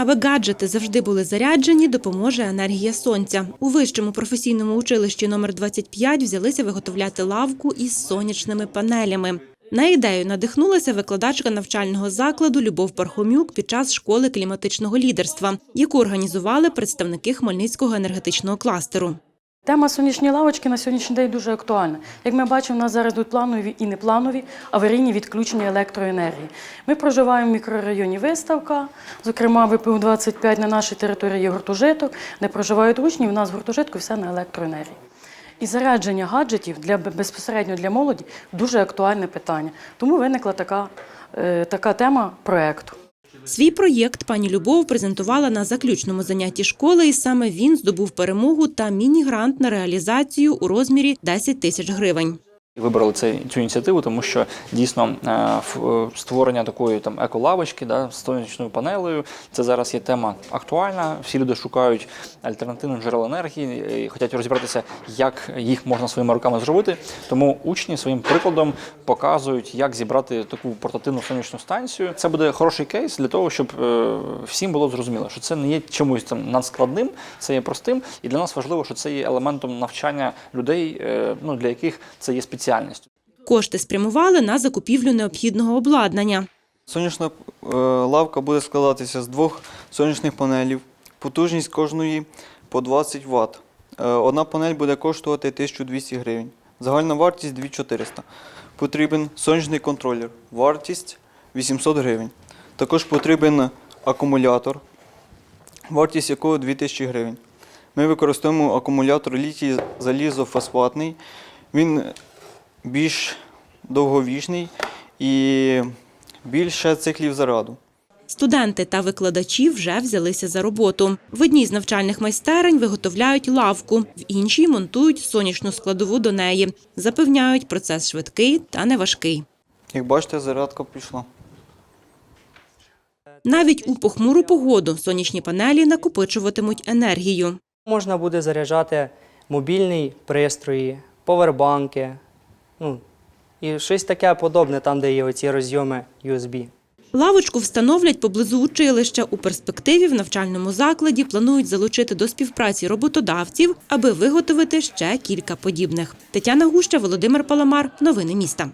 Аби гаджети завжди були заряджені, допоможе енергія сонця. У вищому професійному училищі номер 25 взялися виготовляти лавку із сонячними панелями. На ідею надихнулася викладачка навчального закладу Любов Пархомюк під час школи кліматичного лідерства, яку організували представники Хмельницького енергетичного кластеру. Тема сонячні лавочки на сьогоднішній день дуже актуальна. Як ми бачимо, у нас зараз йдуть планові і непланові аварійні відключення електроенергії. Ми проживаємо в мікрорайоні Виставка, зокрема ВПУ 25 на нашій території є гуртожиток, де проживають учні. У нас в гуртожитку все на електроенергії. І зарядження гаджетів для безпосередньо для молоді дуже актуальне питання. Тому виникла така, е, така тема проекту. Свій проєкт пані Любов презентувала на заключному занятті школи, і саме він здобув перемогу та міні-грант на реалізацію у розмірі 10 тисяч гривень. Вибрали цей, цю ініціативу, тому що дійсно е, е, створення такої там еколавочки да, з сонячною панелею це зараз є тема актуальна. Всі люди шукають альтернативних джерел енергії і хочуть розібратися, як їх можна своїми руками зробити. Тому учні своїм прикладом показують, як зібрати таку портативну сонячну станцію. Це буде хороший кейс для того, щоб е, всім було зрозуміло, що це не є чомусь там надскладним, це є простим, і для нас важливо, що це є елементом навчання людей, ну для яких це є спеціальністю. Кошти спрямували на закупівлю необхідного обладнання. Сонячна е, лавка буде складатися з двох сонячних панелів. Потужність кожної по 20 Вт. Е, Одна панель буде коштувати 1200 гривень. Загальна вартість 2400. Потрібен сонячний контролер. Вартість 800 гривень. Також потрібен акумулятор, вартість якого 2000 гривень. Ми використовуємо акумулятор літій залізофосфатний. Він більш довговічний і більше циклів заряду. Студенти та викладачі вже взялися за роботу. В одній з навчальних майстерень виготовляють лавку, в іншій монтують сонячну складову до неї. Запевняють, процес швидкий та неважкий. Як бачите, зарядка пішла. Навіть у похмуру погоду сонячні панелі накопичуватимуть енергію. Можна буде заряджати мобільні пристрої, повербанки, ну, і щось таке подобне, там, де є оці розйоми USB. Лавочку встановлять поблизу училища. У перспективі в навчальному закладі планують залучити до співпраці роботодавців, аби виготовити ще кілька подібних. Тетяна Гуща, Володимир Паламар. Новини міста.